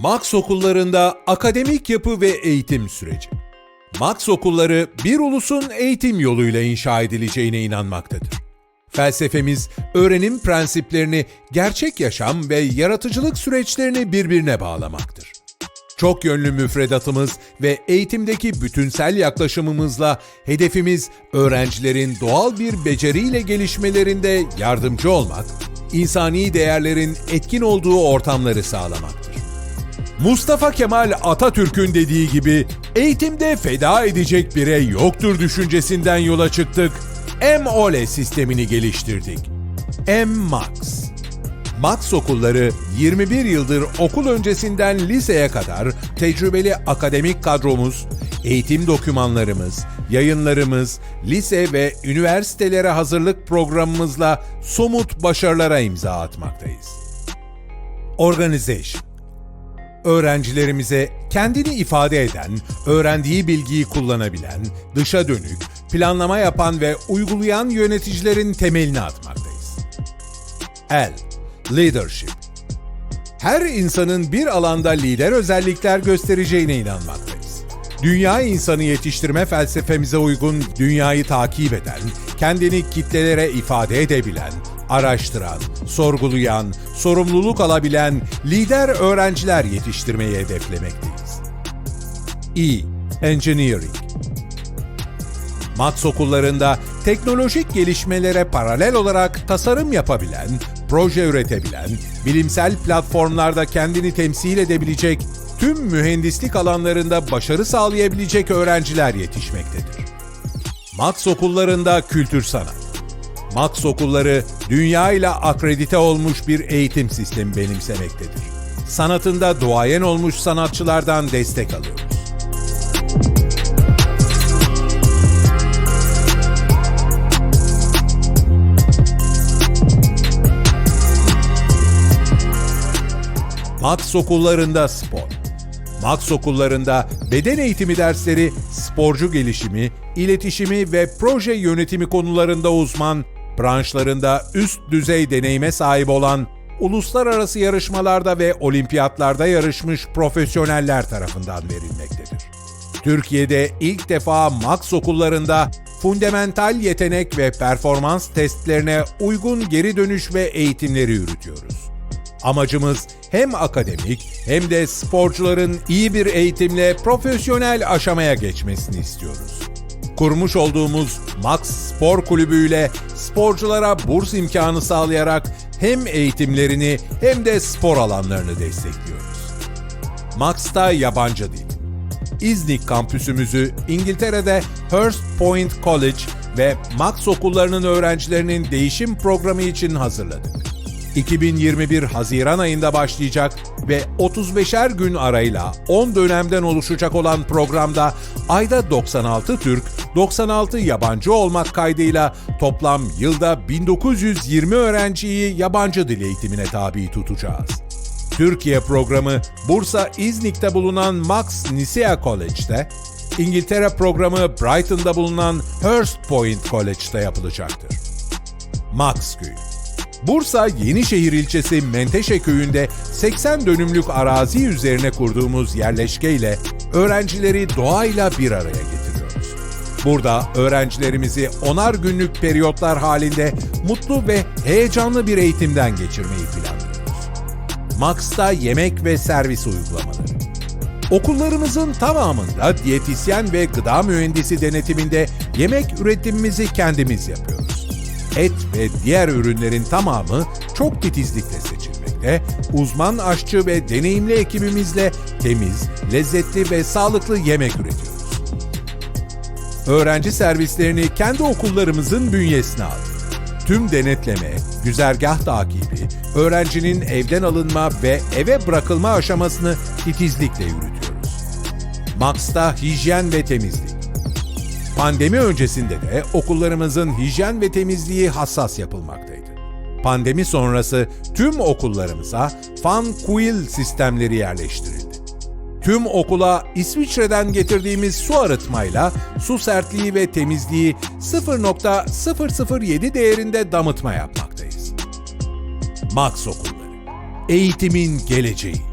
Max okullarında akademik yapı ve eğitim süreci. Max okulları bir ulusun eğitim yoluyla inşa edileceğine inanmaktadır. Felsefemiz öğrenim prensiplerini gerçek yaşam ve yaratıcılık süreçlerini birbirine bağlamaktır. Çok yönlü müfredatımız ve eğitimdeki bütünsel yaklaşımımızla hedefimiz öğrencilerin doğal bir beceriyle gelişmelerinde yardımcı olmak, insani değerlerin etkin olduğu ortamları sağlamaktır. Mustafa Kemal Atatürk'ün dediği gibi eğitimde feda edecek birey yoktur düşüncesinden yola çıktık. M-OLE sistemini geliştirdik. M-Max. Max okulları 21 yıldır okul öncesinden liseye kadar tecrübeli akademik kadromuz, eğitim dokümanlarımız, yayınlarımız, lise ve üniversitelere hazırlık programımızla somut başarılara imza atmaktayız. Organization öğrencilerimize kendini ifade eden, öğrendiği bilgiyi kullanabilen, dışa dönük, planlama yapan ve uygulayan yöneticilerin temelini atmaktayız. L. Leadership Her insanın bir alanda lider özellikler göstereceğine inanmaktayız. Dünya insanı yetiştirme felsefemize uygun dünyayı takip eden, kendini kitlelere ifade edebilen, araştıran, sorgulayan, sorumluluk alabilen lider öğrenciler yetiştirmeyi hedeflemekteyiz. E. Engineering Max okullarında teknolojik gelişmelere paralel olarak tasarım yapabilen, proje üretebilen, bilimsel platformlarda kendini temsil edebilecek, tüm mühendislik alanlarında başarı sağlayabilecek öğrenciler yetişmektedir. Max okullarında kültür sanat. Max okulları dünya ile akredite olmuş bir eğitim sistemi benimsemektedir. Sanatında duayen olmuş sanatçılardan destek alıyoruz. Max okullarında spor. Max okullarında beden eğitimi dersleri, sporcu gelişimi, iletişimi ve proje yönetimi konularında uzman, branşlarında üst düzey deneyime sahip olan, uluslararası yarışmalarda ve olimpiyatlarda yarışmış profesyoneller tarafından verilmektedir. Türkiye'de ilk defa Max okullarında fundamental yetenek ve performans testlerine uygun geri dönüş ve eğitimleri yürütüyoruz. Amacımız hem akademik hem de sporcuların iyi bir eğitimle profesyonel aşamaya geçmesini istiyoruz. Kurmuş olduğumuz Max Spor Kulübü ile sporculara burs imkanı sağlayarak hem eğitimlerini hem de spor alanlarını destekliyoruz. Max'ta yabancı dil. İznik kampüsümüzü İngiltere'de Hurst Point College ve Max okullarının öğrencilerinin değişim programı için hazırladık. 2021 Haziran ayında başlayacak ve 35'er gün arayla 10 dönemden oluşacak olan programda ayda 96 Türk, 96 yabancı olmak kaydıyla toplam yılda 1920 öğrenciyi yabancı dil eğitimine tabi tutacağız. Türkiye programı Bursa İznik'te bulunan Max Nisea College'de, İngiltere programı Brighton'da bulunan Hurst Point College'da yapılacaktır. Max Köyü Bursa Yenişehir ilçesi Menteşe köyünde 80 dönümlük arazi üzerine kurduğumuz yerleşkeyle öğrencileri doğayla bir araya getiriyoruz. Burada öğrencilerimizi onar günlük periyotlar halinde mutlu ve heyecanlı bir eğitimden geçirmeyi planlıyoruz. Max'ta yemek ve servis uygulamaları. Okullarımızın tamamında diyetisyen ve gıda mühendisi denetiminde yemek üretimimizi kendimiz yapıyoruz. Et ve diğer ürünlerin tamamı çok titizlikle seçilmekte, uzman aşçı ve deneyimli ekibimizle temiz, lezzetli ve sağlıklı yemek üretiyoruz. Öğrenci servislerini kendi okullarımızın bünyesine aldık. Tüm denetleme, güzergah takibi, öğrencinin evden alınma ve eve bırakılma aşamasını titizlikle yürütüyoruz. Max'ta hijyen ve temizlik. Pandemi öncesinde de okullarımızın hijyen ve temizliği hassas yapılmaktaydı. Pandemi sonrası tüm okullarımıza fan Quill sistemleri yerleştirildi. Tüm okula İsviçre'den getirdiğimiz su arıtmayla su sertliği ve temizliği 0.007 değerinde damıtma yapmaktayız. Max Okulları Eğitimin geleceği